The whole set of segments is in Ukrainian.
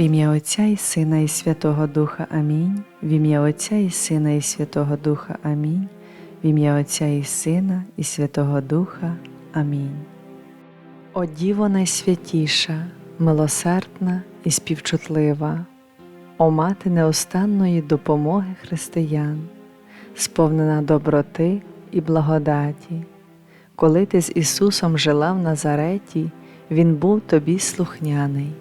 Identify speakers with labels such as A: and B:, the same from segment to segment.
A: В ім'я Отця і Сина і Святого Духа Амінь. В ім'я Отця і Сина і Святого Духа Амінь. В ім'я Отця і Сина і Святого Духа Амінь. О Діво найсвятіша, милосердна і співчутлива, о мати неостанної допомоги християн, сповнена доброти і благодаті. Коли ти з Ісусом жила в Назареті, Він був тобі слухняний.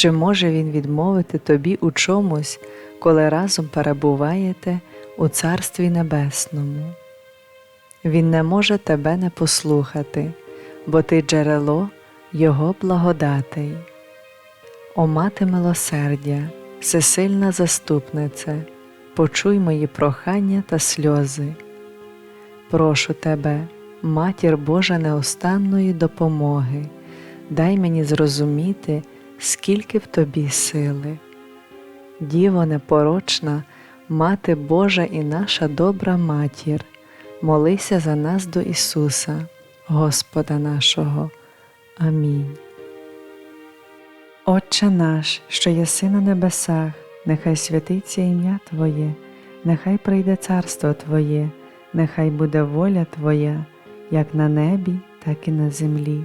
A: Чи може Він відмовити тобі у чомусь, коли разом перебуваєте у Царстві Небесному? Він не може тебе не послухати, бо ти джерело Його благодатей. О мати милосердя, всесильна заступнице, почуй мої прохання та сльози. Прошу тебе, матір Божа неостанної допомоги, дай мені зрозуміти, скільки в тобі сили. Діво непорочна, Мати Божа і наша добра матір, молися за нас до Ісуса, Господа нашого. Амінь. Отче наш, що єси на небесах, нехай святиться ім'я Твоє, нехай прийде царство Твоє, нехай буде воля Твоя, як на небі, так і на землі.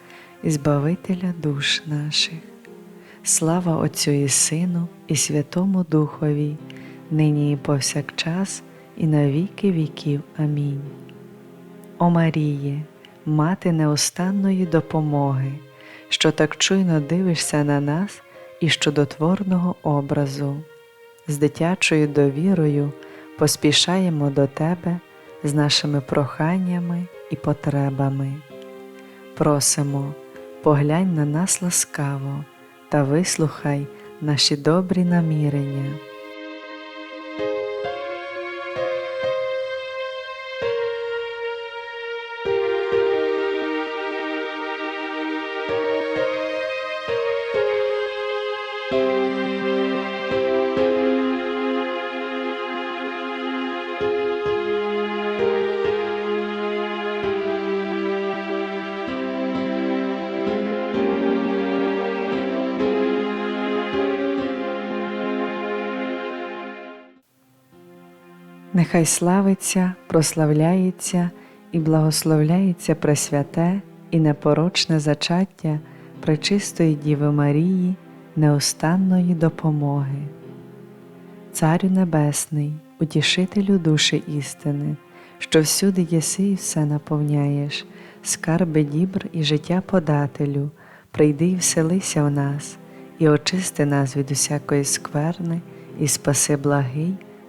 A: Збавителя душ наших. Слава Отцю і Сину, і Святому Духові, нині і повсякчас, і на віки віків. Амінь. О Маріє, мати неостанної допомоги, що так чуйно дивишся на нас і чудотворного образу, з дитячою довірою поспішаємо до Тебе з нашими проханнями і потребами. Просимо, поглянь на нас ласкаво та вислухай наші добрі намірення. Нехай славиться, прославляється і благословляється Пресвяте і непорочне зачаття Пречистої Діви Марії, неостанної допомоги. Царю Небесний, утішителю душі істини, що всюди єси і все наповняєш, скарби дібр і життя подателю, прийди і вселися в нас, і очисти нас від усякої скверни, і спаси благий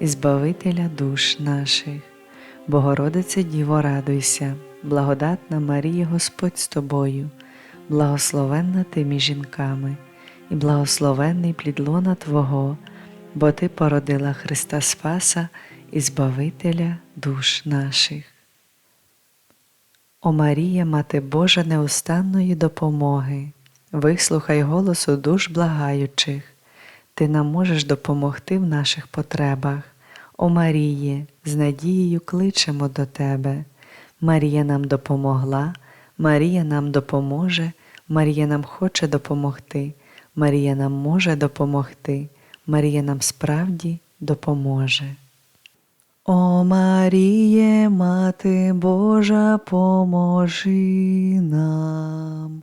A: і Збавителя душ наших. Богородице Діво, радуйся, благодатна Марія Господь з тобою, благословенна ти між жінками, і благословенний плід лона Твого, бо Ти породила Христа Спаса і Збавителя душ наших. О Марія, Мати Божа неустанної допомоги, вислухай голосу душ благаючих, Ти нам можеш допомогти в наших потребах. О Маріє, з надією кличемо до Тебе. Марія нам допомогла, Марія нам допоможе, Марія нам хоче допомогти, Марія нам може допомогти, Марія нам справді допоможе. О Маріє, Мати Божа, поможи нам.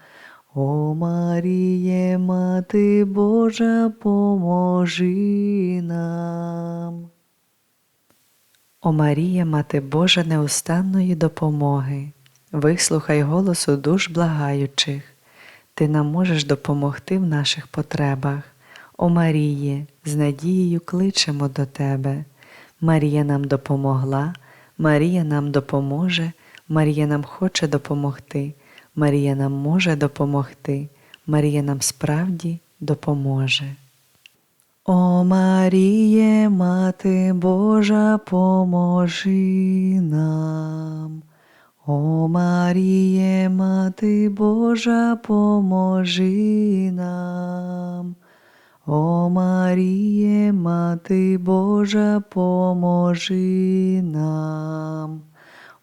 A: О Маріє, Мати Божа, поможи нам. О Марія, Мати Божа неустанної допомоги, вислухай голосу душ благаючих, Ти нам можеш допомогти в наших потребах. О Маріє, з надією кличемо до Тебе. Марія нам допомогла, Марія нам допоможе, Марія нам хоче допомогти, Марія нам може допомогти, Марія нам справді допоможе. О Маріє, Мати Божа, поможи нам. О Маріє, Мати Божа, поможи нам. О Маріє, Мати Божа, поможи нам.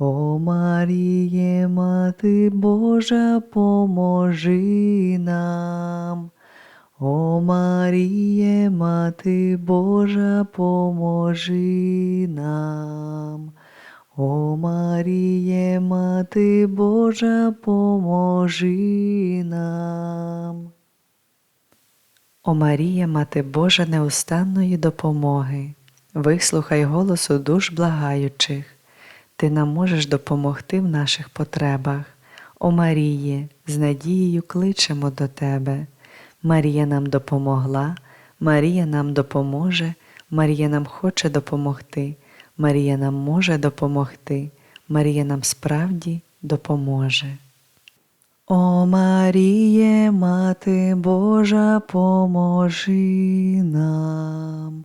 A: О Маріє, Мати Божа, поможи нам. О Маріє, Мати Божа, поможи нам. О Маріє, Мати Божа, поможи нам. О Марія, Мати Божа неустанної допомоги, вислухай голосу душ благаючих, Ти нам можеш допомогти в наших потребах. О Маріє, з надією кличемо до Тебе. Марія нам допомогла, Марія нам допоможе, Марія нам хоче допомогти, Марія нам може допомогти, Марія нам справді допоможе. О Маріє, Мати Божа, поможи нам.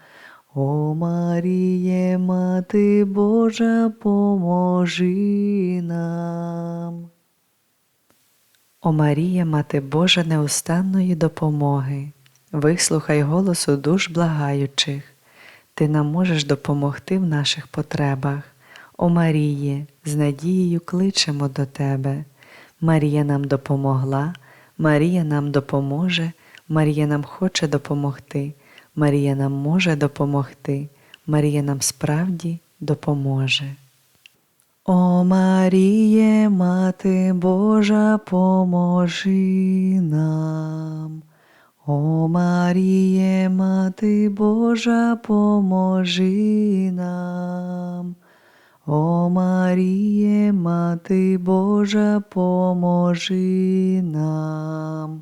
A: О Маріє, Мати Божа, поможи нам. О Марія, Мати Божа неустанної допомоги, вислухай голосу душ благаючих, Ти нам можеш допомогти в наших потребах. О Маріє, з надією кличемо до Тебе. Марія нам допомогла, Марія нам допоможе, Марія нам хоче допомогти, Марія нам може допомогти, Марія нам справді допоможе. О Маріє, Мати Божа, поможи нам. О Маріє, Мати Божа, поможи нам. О Маріє, Мати Божа, поможи нам.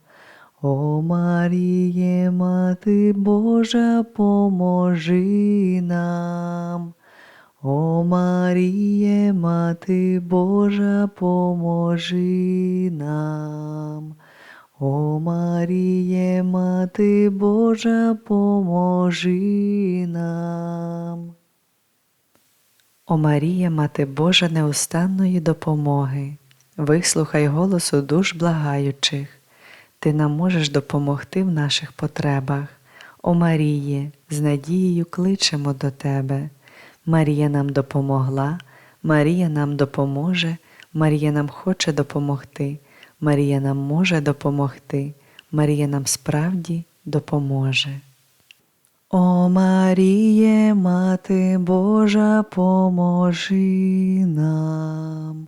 A: О Маріє, Мати Божа, поможи нам. О Маріє, Мати Божа, поможи нам. О Маріє, Мати Божа, поможи нам. О Марія, Мати Божа неустанної допомоги, вислухай голосу душ благаючих, Ти нам можеш допомогти в наших потребах. О Маріє, з надією кличемо до Тебе. Марія нам допомогла, Марія нам допоможе, Марія нам хоче допомогти, Марія нам може допомогти, Марія нам справді допоможе. О Маріє, Мати Божа, поможи нам.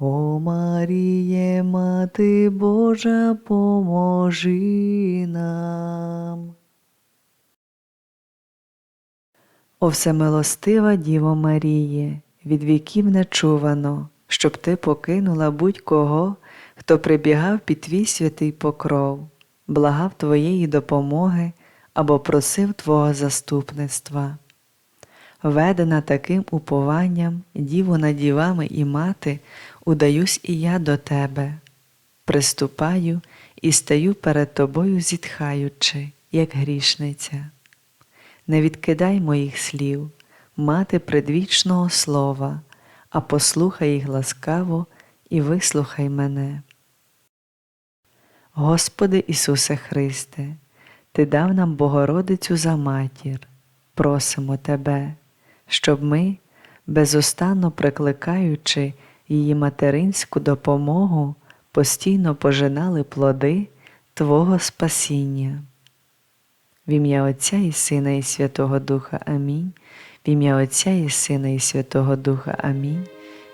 A: О Маріє, Мати Божа, поможи нам. О всемилостива Діво Маріє, від віків не чувано, щоб ти покинула будь-кого, хто прибігав під твій святий покров, благав твоєї допомоги або просив Твого заступництва. Ведена таким упованням, діву над дівами і мати, удаюсь і я до тебе, приступаю і стаю перед тобою, зітхаючи, як грішниця. Не відкидай моїх слів, мати предвічного слова, а послухай їх ласкаво і вислухай мене. Господи Ісусе Христе, Ти дав нам Богородицю за матір, просимо Тебе, щоб ми, безостанно прикликаючи її материнську допомогу, постійно пожинали плоди Твого спасіння. В ім'я Отця і Сина, і Святого Духа Амінь. В ім'я Отця і Сина, і Святого Духа Амінь.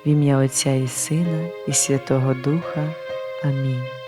A: В ім'я Отця і Сина, і Святого Духа. Амінь.